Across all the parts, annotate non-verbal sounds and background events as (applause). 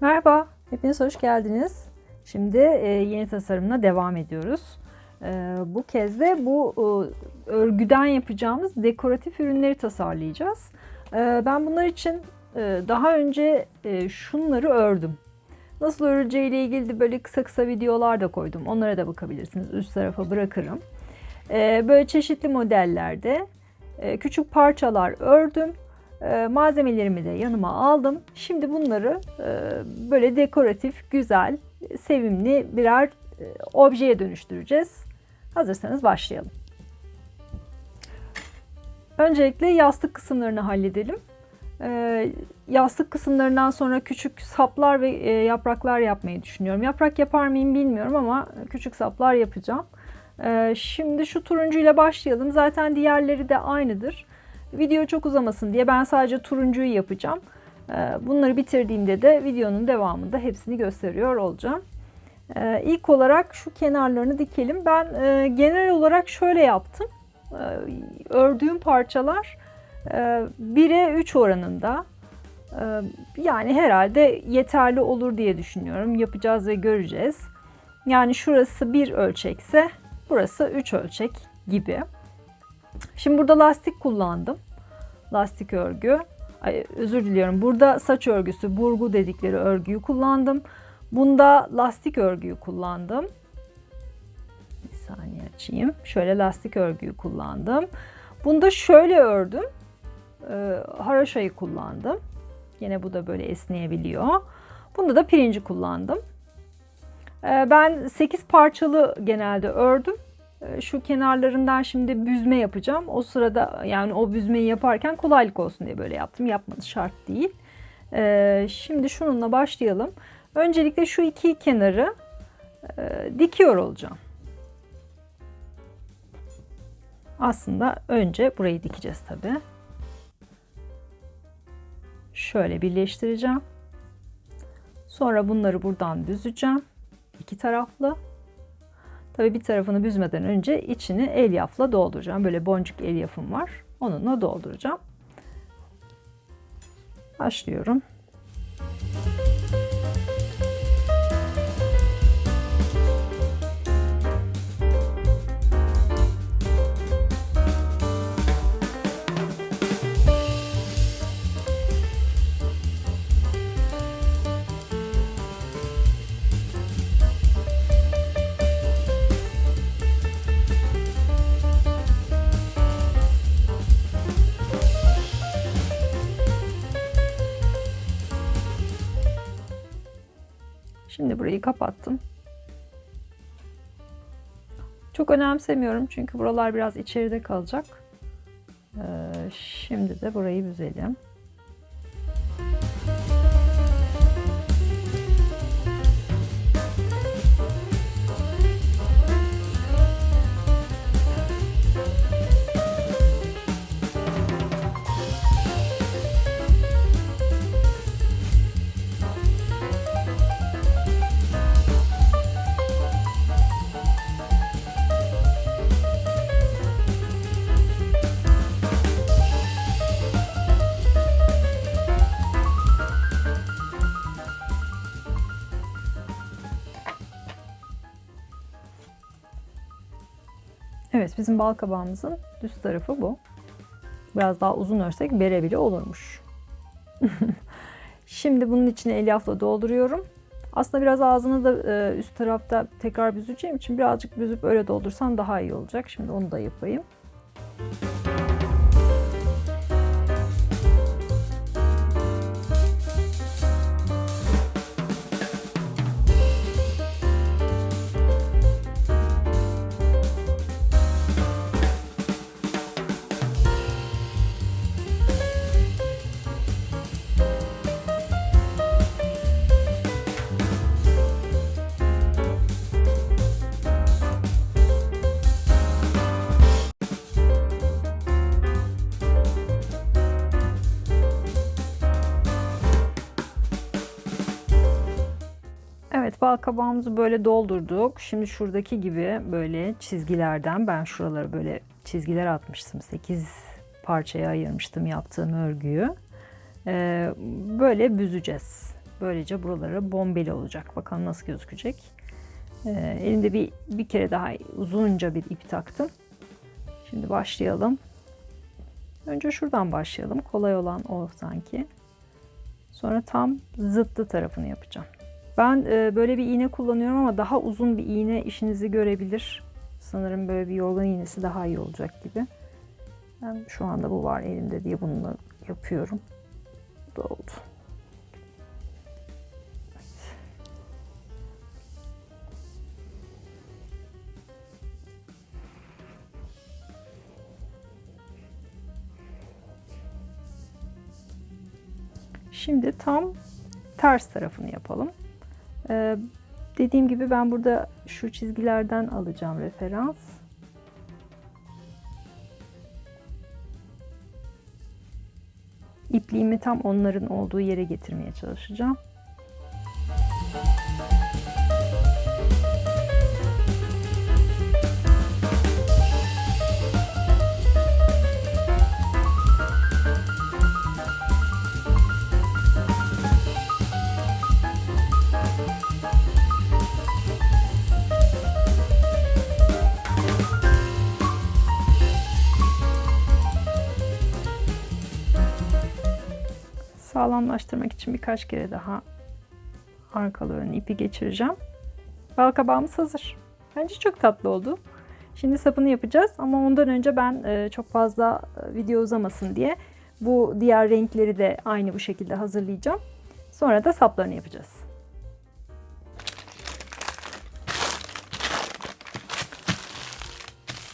Merhaba, hepiniz hoş geldiniz. Şimdi e, yeni tasarımla devam ediyoruz. E, bu kez de bu e, örgüden yapacağımız dekoratif ürünleri tasarlayacağız. E, ben bunlar için e, daha önce e, şunları ördüm. Nasıl örüleceğiyle ilgili de böyle kısa kısa videolar da koydum. Onlara da bakabilirsiniz. Üst tarafa bırakırım. E, böyle çeşitli modellerde e, küçük parçalar ördüm. E, malzemelerimi de yanıma aldım. Şimdi bunları e, böyle dekoratif, güzel, sevimli birer e, objeye dönüştüreceğiz. Hazırsanız başlayalım. Öncelikle yastık kısımlarını halledelim. E, yastık kısımlarından sonra küçük saplar ve e, yapraklar yapmayı düşünüyorum. Yaprak yapar mıyım bilmiyorum ama küçük saplar yapacağım. E, şimdi şu turuncuyla başlayalım. Zaten diğerleri de aynıdır. Video çok uzamasın diye ben sadece turuncuyu yapacağım. Ee, Bunları bitirdiğimde de videonun devamında hepsini gösteriyor olacağım. Ee, İlk olarak şu kenarlarını dikelim. Ben e, genel olarak şöyle yaptım. Ee, Ördüğüm parçalar 1'e 3 oranında. Yani herhalde yeterli olur diye düşünüyorum. Yapacağız ve göreceğiz. Yani şurası 1 ölçekse burası 3 ölçek gibi. Şimdi burada lastik kullandım. Lastik örgü. Ay, özür diliyorum. Burada saç örgüsü, burgu dedikleri örgüyü kullandım. Bunda lastik örgüyü kullandım. Bir saniye açayım. Şöyle lastik örgüyü kullandım. Bunda şöyle ördüm. Ee, haraşayı kullandım. Yine bu da böyle esneyebiliyor. Bunda da pirinci kullandım. Ee, ben 8 parçalı genelde ördüm şu kenarlarından şimdi büzme yapacağım. O sırada yani o büzmeyi yaparken kolaylık olsun diye böyle yaptım. Yapmadı şart değil. Ee, şimdi şununla başlayalım. Öncelikle şu iki kenarı e, dikiyor olacağım. Aslında önce burayı dikeceğiz tabi. Şöyle birleştireceğim. Sonra bunları buradan büzeceğim. İki taraflı. Tabi bir tarafını büzmeden önce içini elyafla dolduracağım. Böyle boncuk elyafım var. Onunla dolduracağım. Başlıyorum. Burayı kapattım. Çok önemsemiyorum çünkü buralar biraz içeride kalacak. Ee, şimdi de burayı büzelim. Bizim bal kabağımızın düz tarafı bu. Biraz daha uzun örsek bere bile olurmuş. (laughs) Şimdi bunun içine elyafla dolduruyorum. Aslında biraz ağzını da e, üst tarafta tekrar büzeceğim için birazcık büzüp öyle doldursan daha iyi olacak. Şimdi onu da yapayım. Evet bal kabağımızı böyle doldurduk. Şimdi şuradaki gibi böyle çizgilerden ben şuralara böyle çizgiler atmıştım. 8 parçaya ayırmıştım yaptığım örgüyü. Ee, böyle büzeceğiz. Böylece buraları bombeli olacak. Bakalım nasıl gözükecek. Ee, elimde bir bir kere daha uzunca bir ip taktım. Şimdi başlayalım. Önce şuradan başlayalım. Kolay olan o sanki. Sonra tam zıttı tarafını yapacağım. Ben e, böyle bir iğne kullanıyorum ama daha uzun bir iğne işinizi görebilir. Sanırım böyle bir yorgan iğnesi daha iyi olacak gibi. Ben şu anda bu var elimde diye bununla yapıyorum. Bu da oldu. Şimdi tam ters tarafını yapalım. Ee, dediğim gibi ben burada şu çizgilerden alacağım referans. İpliğimi tam onların olduğu yere getirmeye çalışacağım. Sağlamlaştırmak için birkaç kere daha arkalı ipi geçireceğim. Balkabağımız hazır. Bence çok tatlı oldu. Şimdi sapını yapacağız ama ondan önce ben e, çok fazla e, video uzamasın diye bu diğer renkleri de aynı bu şekilde hazırlayacağım. Sonra da saplarını yapacağız.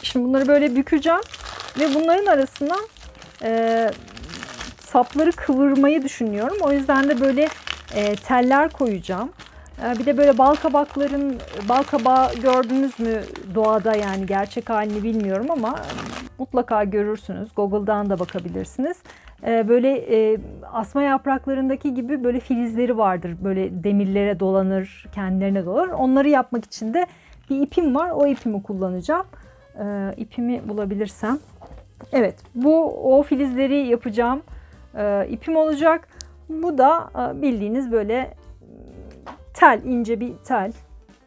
Şimdi bunları böyle bükeceğim ve bunların arasına e, sapları kıvırmayı düşünüyorum. O yüzden de böyle e, teller koyacağım. E, bir de böyle bal kabakların, bal kabağı gördünüz mü doğada yani gerçek halini bilmiyorum ama mutlaka görürsünüz. Google'dan da bakabilirsiniz. E, böyle e, asma yapraklarındaki gibi böyle filizleri vardır. Böyle demirlere dolanır, kendilerine dolanır. Onları yapmak için de bir ipim var. O ipimi kullanacağım. E, ipimi bulabilirsem. Evet bu o filizleri yapacağım e, ipim olacak. Bu da e, bildiğiniz böyle tel, ince bir tel.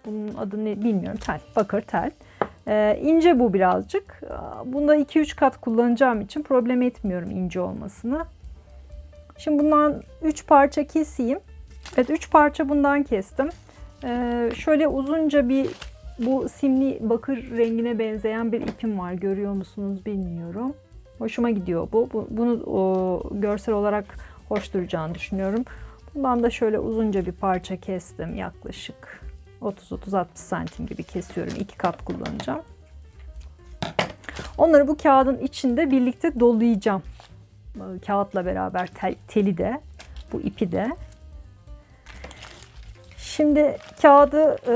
Bunun adını bilmiyorum. Tel, bakır tel. E, ince bu birazcık. E, Bunda 2-3 kat kullanacağım için problem etmiyorum ince olmasını. Şimdi bundan 3 parça keseyim. Evet 3 parça bundan kestim. E, şöyle uzunca bir bu simli bakır rengine benzeyen bir ipim var. Görüyor musunuz bilmiyorum. Hoşuma gidiyor bu. bu bunu o, görsel olarak hoş duracağını düşünüyorum. Bundan da şöyle uzunca bir parça kestim. Yaklaşık 30-30-60 santim gibi kesiyorum. İki kat kullanacağım. Onları bu kağıdın içinde birlikte dolayacağım. Kağıtla beraber tel, teli de, bu ipi de. Şimdi kağıdı e,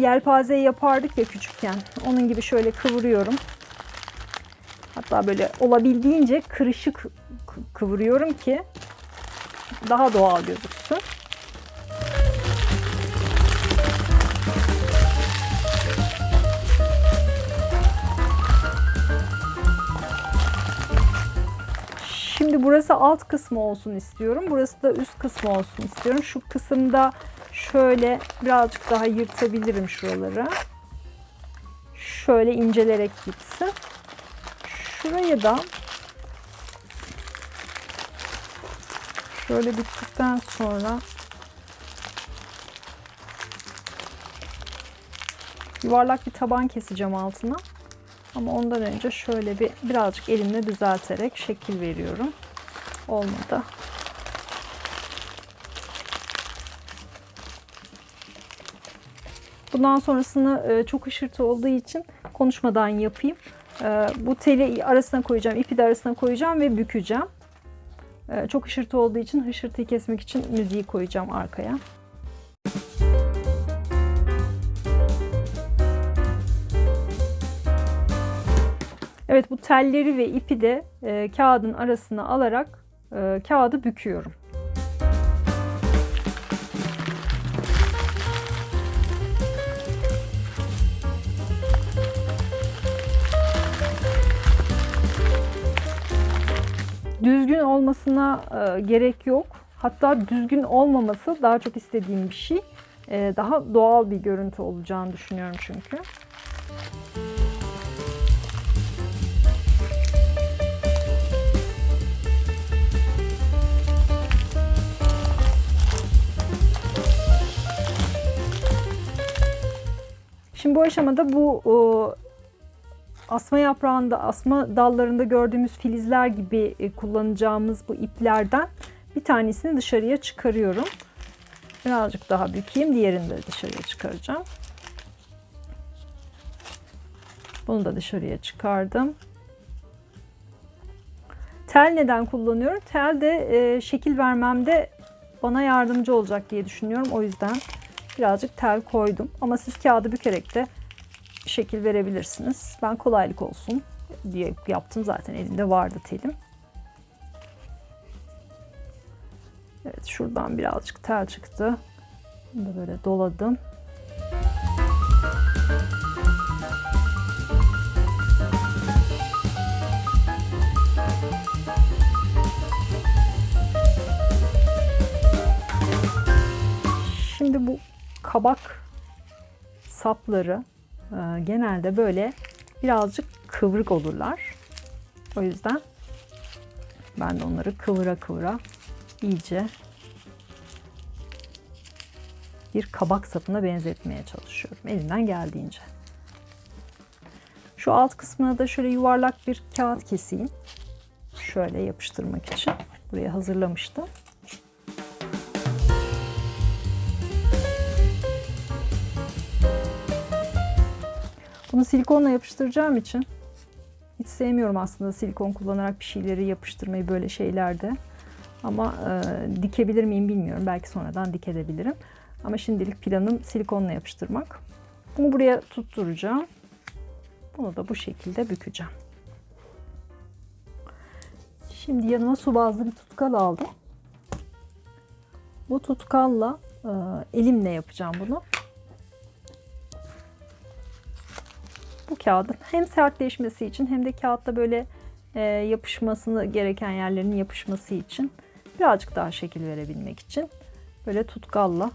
yelpaze yapardık ya küçükken. Onun gibi şöyle kıvırıyorum. Hatta böyle olabildiğince kırışık kıvırıyorum ki daha doğal gözüksün. Şimdi burası alt kısmı olsun istiyorum. Burası da üst kısmı olsun istiyorum. Şu kısımda şöyle birazcık daha yırtabilirim şuraları. Şöyle incelerek gitsin. Şurayı da şöyle bittikten sonra yuvarlak bir taban keseceğim altına. Ama ondan önce şöyle bir birazcık elimle düzelterek şekil veriyorum. Olmadı. Bundan sonrasını e, çok ışırtı olduğu için konuşmadan yapayım. E, bu teli arasına koyacağım, ipi de arasına koyacağım ve bükeceğim. E, çok hışırtı olduğu için hışırtıyı kesmek için müziği koyacağım arkaya. Evet bu telleri ve ipi de e, kağıdın arasına alarak e, kağıdı büküyorum. Olmasına e, gerek yok. Hatta düzgün olmaması daha çok istediğim bir şey. Ee, daha doğal bir görüntü olacağını düşünüyorum çünkü. Şimdi bu aşamada bu o, asma yaprağında, asma dallarında gördüğümüz filizler gibi e, kullanacağımız bu iplerden bir tanesini dışarıya çıkarıyorum. Birazcık daha bükeyim. Diğerini de dışarıya çıkaracağım. Bunu da dışarıya çıkardım. Tel neden kullanıyorum? Tel de e, şekil vermemde bana yardımcı olacak diye düşünüyorum. O yüzden birazcık tel koydum. Ama siz kağıdı bükerek de şekil verebilirsiniz. Ben kolaylık olsun diye yaptım. Zaten elimde vardı telim. Evet şuradan birazcık tel çıktı. Bunu da böyle doladım. Şimdi bu kabak sapları genelde böyle birazcık kıvrık olurlar. O yüzden ben de onları kıvıra kıvıra iyice bir kabak sapına benzetmeye çalışıyorum. Elimden geldiğince. Şu alt kısmına da şöyle yuvarlak bir kağıt keseyim. Şöyle yapıştırmak için. Buraya hazırlamıştım. Bunu silikonla yapıştıracağım için hiç sevmiyorum aslında silikon kullanarak bir şeyleri yapıştırmayı böyle şeylerde. Ama e, dikebilir miyim bilmiyorum. Belki sonradan dikebilirim. Ama şimdilik planım silikonla yapıştırmak. Bunu buraya tutturacağım. Bunu da bu şekilde bükeceğim. Şimdi yanıma su bazlı bir tutkal aldım. Bu tutkalla e, elimle yapacağım bunu. Bu kağıdın hem sertleşmesi için hem de kağıtta böyle e, yapışmasını gereken yerlerin yapışması için birazcık daha şekil verebilmek için böyle tutkalla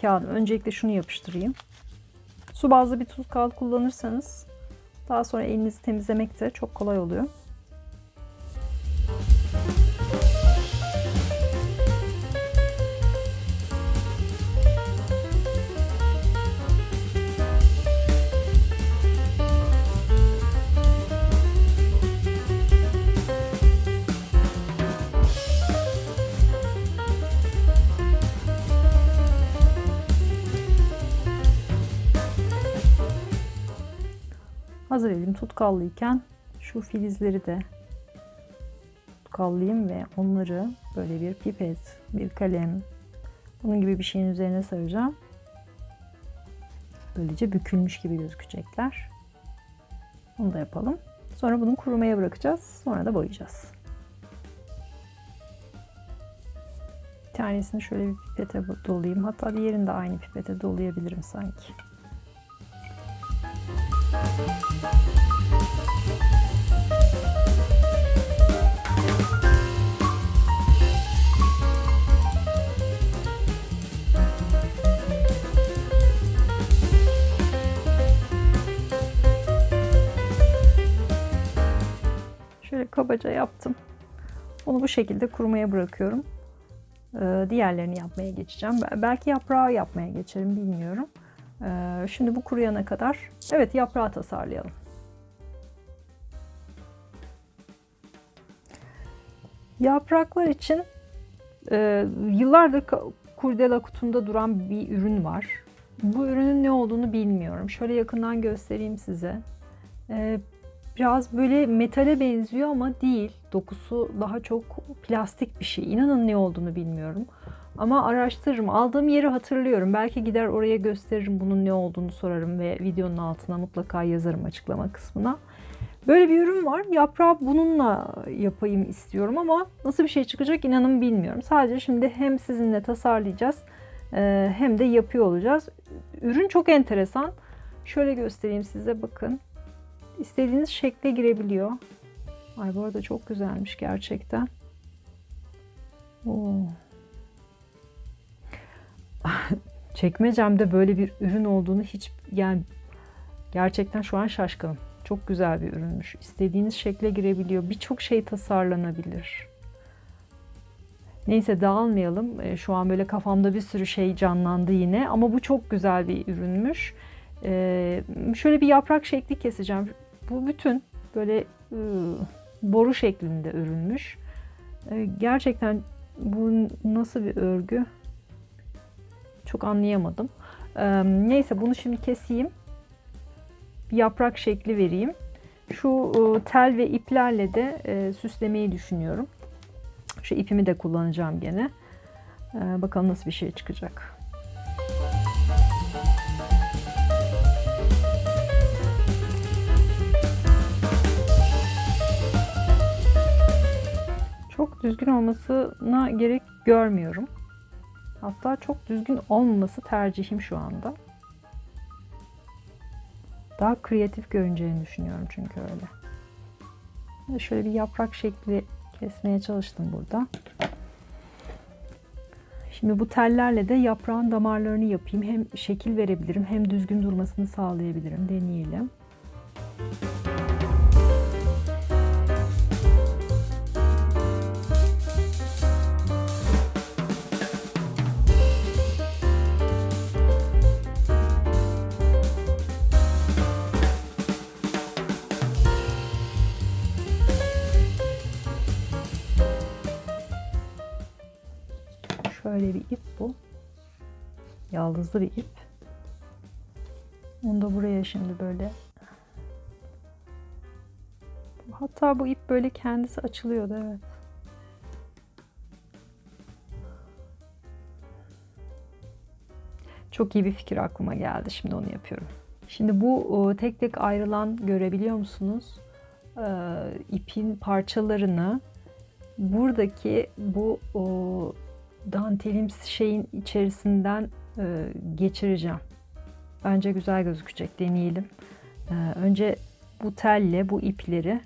kağıdım. Öncelikle şunu yapıştırayım. Su bazlı bir tutkal kullanırsanız daha sonra elinizi temizlemek de çok kolay oluyor. Hazır elim tutkallıyken şu filizleri de tutkallayayım ve onları böyle bir pipet, bir kalem, bunun gibi bir şeyin üzerine saracağım. Böylece bükülmüş gibi gözükecekler. Onu da yapalım. Sonra bunu kurumaya bırakacağız. Sonra da boyayacağız. Bir tanesini şöyle bir pipete dolayayım. Hatta diğerini de aynı pipete dolayabilirim sanki. Şöyle kabaca yaptım. Onu bu şekilde kurumaya bırakıyorum. Ee, diğerlerini yapmaya geçeceğim. Belki yaprağı yapmaya geçerim bilmiyorum. Ee, şimdi bu kuruyana kadar evet yaprağı tasarlayalım. Yapraklar için e, yıllardır kurdela kutumda duran bir ürün var. Bu ürünün ne olduğunu bilmiyorum. Şöyle yakından göstereyim size. E, biraz böyle metale benziyor ama değil. Dokusu daha çok plastik bir şey. İnanın ne olduğunu bilmiyorum. Ama araştırırım. Aldığım yeri hatırlıyorum. Belki gider oraya gösteririm bunun ne olduğunu sorarım ve videonun altına mutlaka yazarım açıklama kısmına. Böyle bir ürün var. Yaprağı bununla yapayım istiyorum ama nasıl bir şey çıkacak inanın bilmiyorum. Sadece şimdi hem sizinle tasarlayacağız e, hem de yapıyor olacağız. Ürün çok enteresan. Şöyle göstereyim size bakın. İstediğiniz şekle girebiliyor. Ay bu arada çok güzelmiş gerçekten. Oo. (laughs) Çekmecemde böyle bir ürün olduğunu hiç yani gerçekten şu an şaşkınım. Çok güzel bir ürünmüş. İstediğiniz şekle girebiliyor. Birçok şey tasarlanabilir. Neyse dağılmayalım. E, Şu an böyle kafamda bir sürü şey canlandı yine. Ama bu çok güzel bir ürünmüş. E, Şöyle bir yaprak şekli keseceğim. Bu bütün böyle ıı, boru şeklinde örülmüş. E, Gerçekten bu nasıl bir örgü? Çok anlayamadım. E, Neyse bunu şimdi keseyim. Bir yaprak şekli vereyim. Şu e, tel ve iplerle de e, süslemeyi düşünüyorum. Şu ipimi de kullanacağım gene. E, Bakalım nasıl bir şey çıkacak. Çok düzgün olmasına gerek görmüyorum. Hatta çok düzgün olmaması tercihim şu anda. Daha kreatif görüneceğini düşünüyorum çünkü öyle. Şöyle bir yaprak şekli kesmeye çalıştım burada. Şimdi bu tellerle de yaprağın damarlarını yapayım. Hem şekil verebilirim hem düzgün durmasını sağlayabilirim. Deneyelim. Şöyle bir ip bu. Yaldızlı bir ip. Onu da buraya şimdi böyle Hatta bu ip böyle kendisi açılıyordu evet. Çok iyi bir fikir aklıma geldi. Şimdi onu yapıyorum. Şimdi bu o, tek tek ayrılan görebiliyor musunuz? Ee, ipin parçalarını buradaki bu o, dantelimsi şeyin içerisinden e, geçireceğim. Bence güzel gözükecek. Deneyelim. Ee, önce bu telle bu ipleri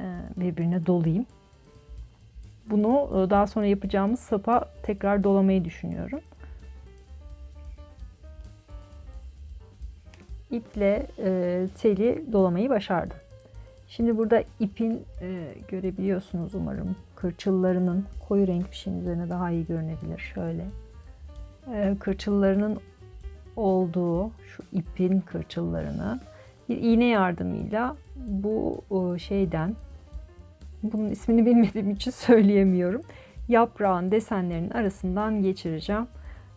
e, birbirine dolayayım. Bunu e, daha sonra yapacağımız sapa tekrar dolamayı düşünüyorum. İple e, teli dolamayı başardım. Şimdi burada ipin e, görebiliyorsunuz umarım kırçıllarının koyu renk bir şeyin üzerine daha iyi görünebilir. Şöyle e, kırçıllarının olduğu şu ipin kırçıllarını bir iğne yardımıyla bu o, şeyden bunun ismini bilmediğim için (laughs) söyleyemiyorum. Yaprağın desenlerinin arasından geçireceğim.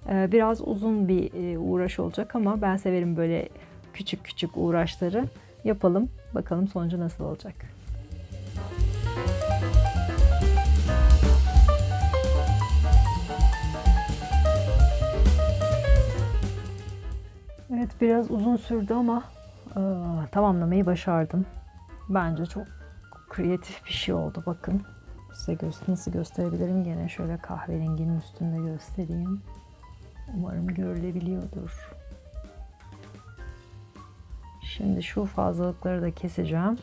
Ee, Biraz uzun bir e, uğraş olacak ama ben severim böyle küçük küçük uğraşları. Yapalım. Bakalım sonucu nasıl olacak. Evet biraz uzun sürdü ama e, tamamlamayı başardım. Bence çok kreatif bir şey oldu. Bakın size gö- nasıl gösterebilirim. Gene şöyle kahverenginin üstünde göstereyim. Umarım görülebiliyordur. Şimdi şu fazlalıkları da keseceğim.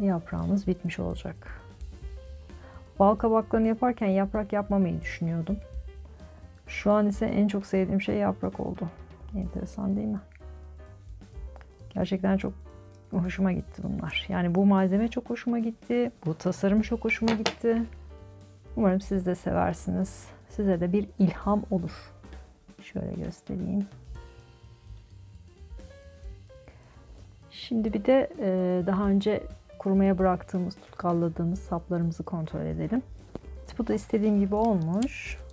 Yaprağımız bitmiş olacak. Bal kabaklarını yaparken yaprak yapmamayı düşünüyordum. Şu an ise en çok sevdiğim şey yaprak oldu. Enteresan değil mi? Gerçekten çok hoşuma gitti bunlar. Yani bu malzeme çok hoşuma gitti. Bu tasarım çok hoşuma gitti. Umarım siz de seversiniz. Size de bir ilham olur. Şöyle göstereyim. Şimdi bir de e, daha önce kurumaya bıraktığımız, tutkalladığımız saplarımızı kontrol edelim. Bu da istediğim gibi olmuş.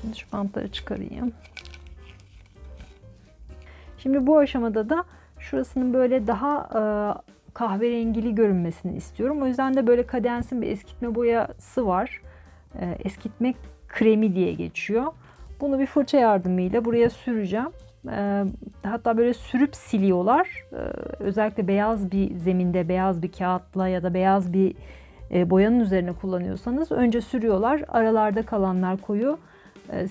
Şimdi şu bantları çıkarayım. Şimdi bu aşamada da şurasının böyle daha e, kahverengili görünmesini istiyorum. O yüzden de böyle kadensin bir eskitme boyası var. E, eskitme kremi diye geçiyor. Bunu bir fırça yardımıyla buraya süreceğim. E, hatta böyle sürüp siliyorlar. E, özellikle beyaz bir zeminde, beyaz bir kağıtla ya da beyaz bir e, boyanın üzerine kullanıyorsanız önce sürüyorlar. Aralarda kalanlar koyu,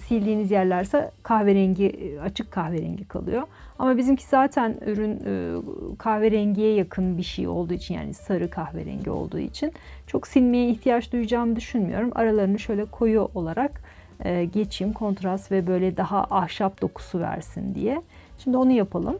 sildiğiniz yerlerse kahverengi, e, açık kahverengi kalıyor. Ama bizimki zaten ürün e, kahverengiye yakın bir şey olduğu için yani sarı kahverengi olduğu için çok silmeye ihtiyaç duyacağımı düşünmüyorum. Aralarını şöyle koyu olarak e, geçeyim kontrast ve böyle daha ahşap dokusu versin diye. Şimdi onu yapalım.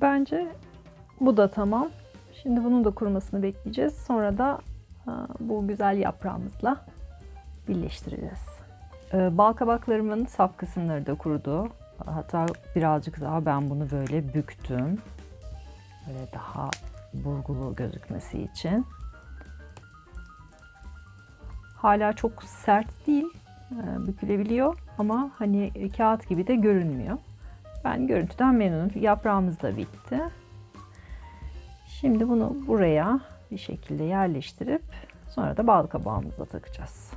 Bence bu da tamam. Şimdi bunun da kurumasını bekleyeceğiz. Sonra da e, bu güzel yaprağımızla birleştireceğiz. E, Bal kabaklarımın sap kısımları da kurudu. Hatta birazcık daha ben bunu böyle büktüm. Böyle daha burgulu gözükmesi için. Hala çok sert değil, e, bükülebiliyor ama hani kağıt gibi de görünmüyor. Ben görüntüden memnunum. Yaprağımız da bitti. Şimdi bunu buraya bir şekilde yerleştirip sonra da bal kabağımıza takacağız.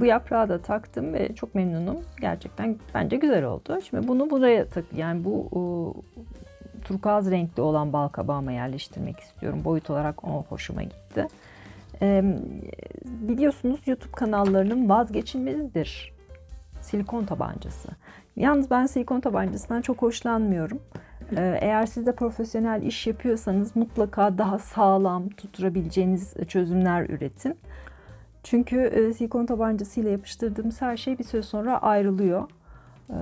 Bu yaprağı da taktım ve çok memnunum. Gerçekten bence güzel oldu. Şimdi bunu buraya tak yani bu o, turkuaz renkli olan bal kabağıma yerleştirmek istiyorum. Boyut olarak o hoşuma gitti. Ee, biliyorsunuz YouTube kanallarının vazgeçilmezidir silikon tabancası. Yalnız ben silikon tabancasından çok hoşlanmıyorum. Ee, eğer siz de profesyonel iş yapıyorsanız mutlaka daha sağlam tutturabileceğiniz çözümler üretin. Çünkü e, silikon tabancasıyla yapıştırdığımız her şey bir süre sonra ayrılıyor. E,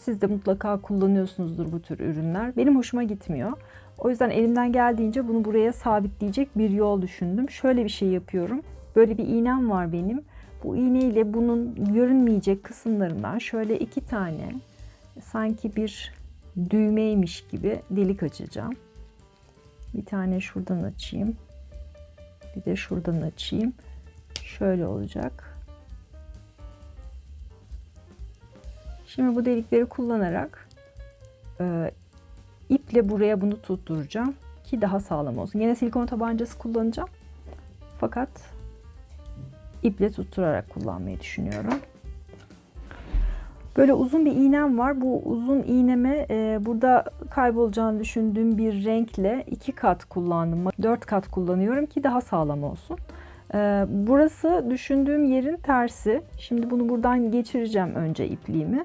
siz de mutlaka kullanıyorsunuzdur bu tür ürünler. Benim hoşuma gitmiyor. O yüzden elimden geldiğince bunu buraya sabitleyecek bir yol düşündüm. Şöyle bir şey yapıyorum. Böyle bir iğnem var benim. Bu iğneyle bunun görünmeyecek kısımlarından şöyle iki tane sanki bir düğmeymiş gibi delik açacağım. Bir tane şuradan açayım. Bir de şuradan açayım şöyle olacak. Şimdi bu delikleri kullanarak e, iple buraya bunu tutturacağım ki daha sağlam olsun. Yine silikon tabancası kullanacağım. Fakat iple tutturarak kullanmayı düşünüyorum. Böyle uzun bir iğnem var. Bu uzun iğneme e, burada kaybolacağını düşündüğüm bir renkle iki kat kullandım. Dört kat kullanıyorum ki daha sağlam olsun. Ee, burası düşündüğüm yerin tersi. Şimdi bunu buradan geçireceğim önce ipliğimi.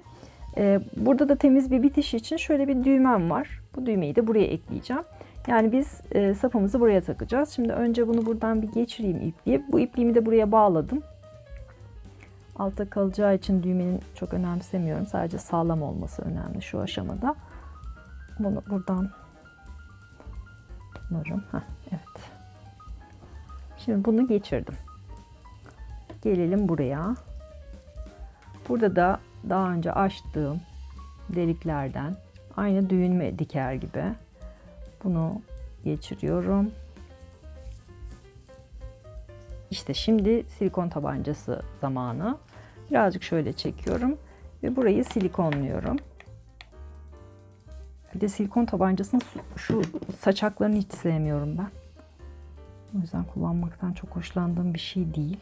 Ee, burada da temiz bir bitiş için şöyle bir düğmem var. Bu düğmeyi de buraya ekleyeceğim. Yani biz e, sapımızı buraya takacağız. Şimdi önce bunu buradan bir geçireyim ipliği. Bu ipliğimi de buraya bağladım. Altta kalacağı için düğmenin çok önemsemiyorum. Sadece sağlam olması önemli şu aşamada. Bunu buradan umarım. Heh, evet. Şimdi bunu geçirdim. Gelelim buraya. Burada da daha önce açtığım deliklerden aynı düğün diker gibi bunu geçiriyorum. İşte şimdi silikon tabancası zamanı. Birazcık şöyle çekiyorum ve burayı silikonluyorum. Bir de silikon tabancasının şu saçaklarını hiç sevmiyorum ben. O yüzden kullanmaktan çok hoşlandığım bir şey değil.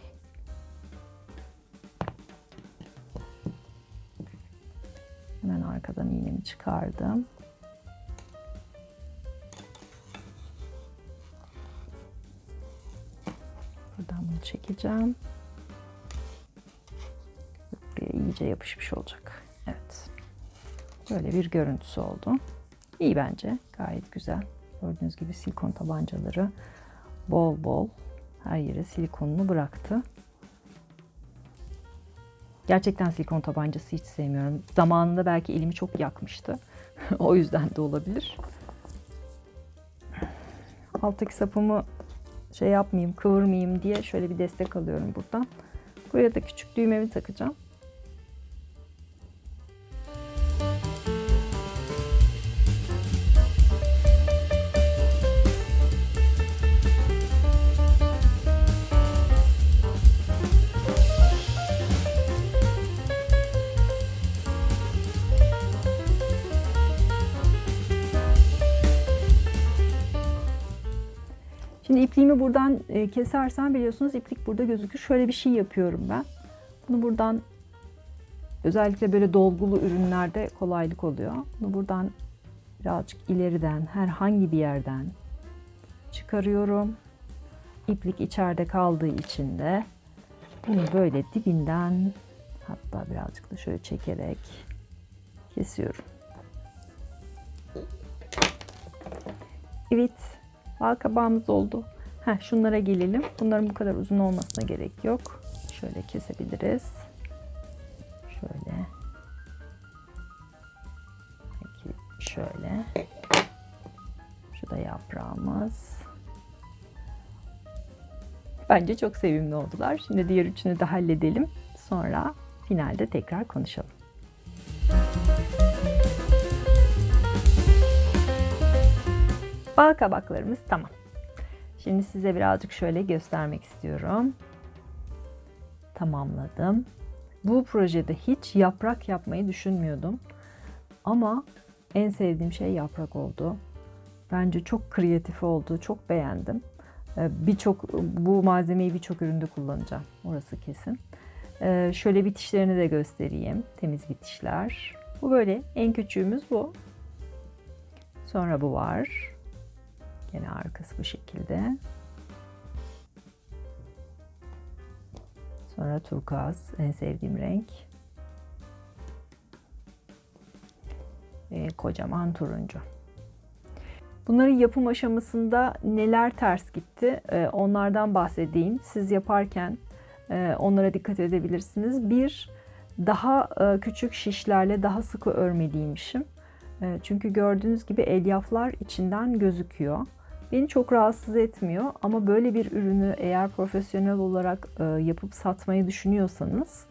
Hemen arkadan iğnemi çıkardım. Buradan bunu çekeceğim. Buraya iyice yapışmış olacak. Evet. Böyle bir görüntüsü oldu. İyi bence. Gayet güzel. Gördüğünüz gibi silikon tabancaları bol bol her yere silikonunu bıraktı. Gerçekten silikon tabancası hiç sevmiyorum. Zamanında belki elimi çok yakmıştı. (laughs) o yüzden de olabilir. Alttaki sapımı şey yapmayayım, kıvırmayayım diye şöyle bir destek alıyorum buradan. Buraya da küçük düğmemi takacağım. İpliğimi buradan e, kesersem biliyorsunuz iplik burada gözükür. Şöyle bir şey yapıyorum ben. Bunu buradan özellikle böyle dolgulu ürünlerde kolaylık oluyor. Bunu buradan birazcık ileriden herhangi bir yerden çıkarıyorum. İplik içeride kaldığı için de bunu böyle dibinden hatta birazcık da şöyle çekerek kesiyorum. Evet, bal kabağımız oldu. Heh, şunlara gelelim. Bunların bu kadar uzun olmasına gerek yok. Şöyle kesebiliriz. Şöyle. Peki şöyle. Şu da yaprağımız. Bence çok sevimli oldular. Şimdi diğer üçünü de halledelim. Sonra finalde tekrar konuşalım. Bal kabaklarımız tamam. Şimdi size birazcık şöyle göstermek istiyorum. Tamamladım. Bu projede hiç yaprak yapmayı düşünmüyordum. Ama en sevdiğim şey yaprak oldu. Bence çok kreatif oldu. Çok beğendim. Ee, Birçok bu malzemeyi birçok üründe kullanacağım. Orası kesin. Ee, şöyle bitişlerini de göstereyim. Temiz bitişler. Bu böyle. En küçüğümüz bu. Sonra bu var. Yine arkası bu şekilde. Sonra turkuaz en sevdiğim renk. Ve kocaman turuncu. Bunların yapım aşamasında neler ters gitti e, onlardan bahsedeyim. Siz yaparken e, onlara dikkat edebilirsiniz. Bir, daha e, küçük şişlerle daha sıkı örmeliymişim. Çünkü gördüğünüz gibi elyaflar içinden gözüküyor. Beni çok rahatsız etmiyor ama böyle bir ürünü eğer profesyonel olarak e, yapıp satmayı düşünüyorsanız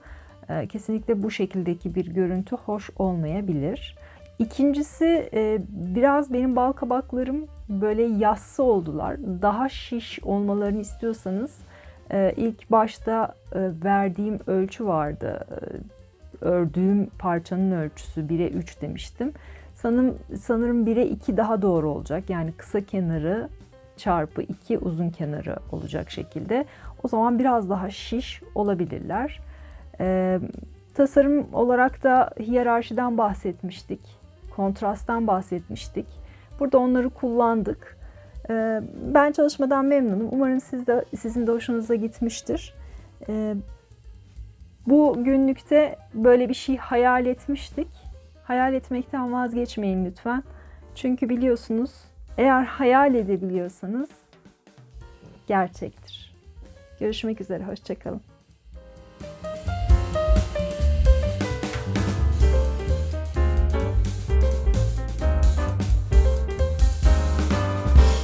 e, kesinlikle bu şekildeki bir görüntü hoş olmayabilir. İkincisi e, biraz benim bal kabaklarım böyle yassı oldular. Daha şiş olmalarını istiyorsanız e, ilk başta e, verdiğim ölçü vardı. E, Ördüğüm parçanın ölçüsü 1'e 3 demiştim. Sanırım, sanırım 1'e 2 daha doğru olacak. Yani kısa kenarı çarpı 2 uzun kenarı olacak şekilde. O zaman biraz daha şiş olabilirler. Ee, tasarım olarak da hiyerarşiden bahsetmiştik. Kontrasttan bahsetmiştik. Burada onları kullandık. Ee, ben çalışmadan memnunum. Umarım siz de, sizin de hoşunuza gitmiştir. Ee, bu günlükte böyle bir şey hayal etmiştik. Hayal etmekten vazgeçmeyin lütfen. Çünkü biliyorsunuz eğer hayal edebiliyorsanız gerçektir. Görüşmek üzere, hoşçakalın.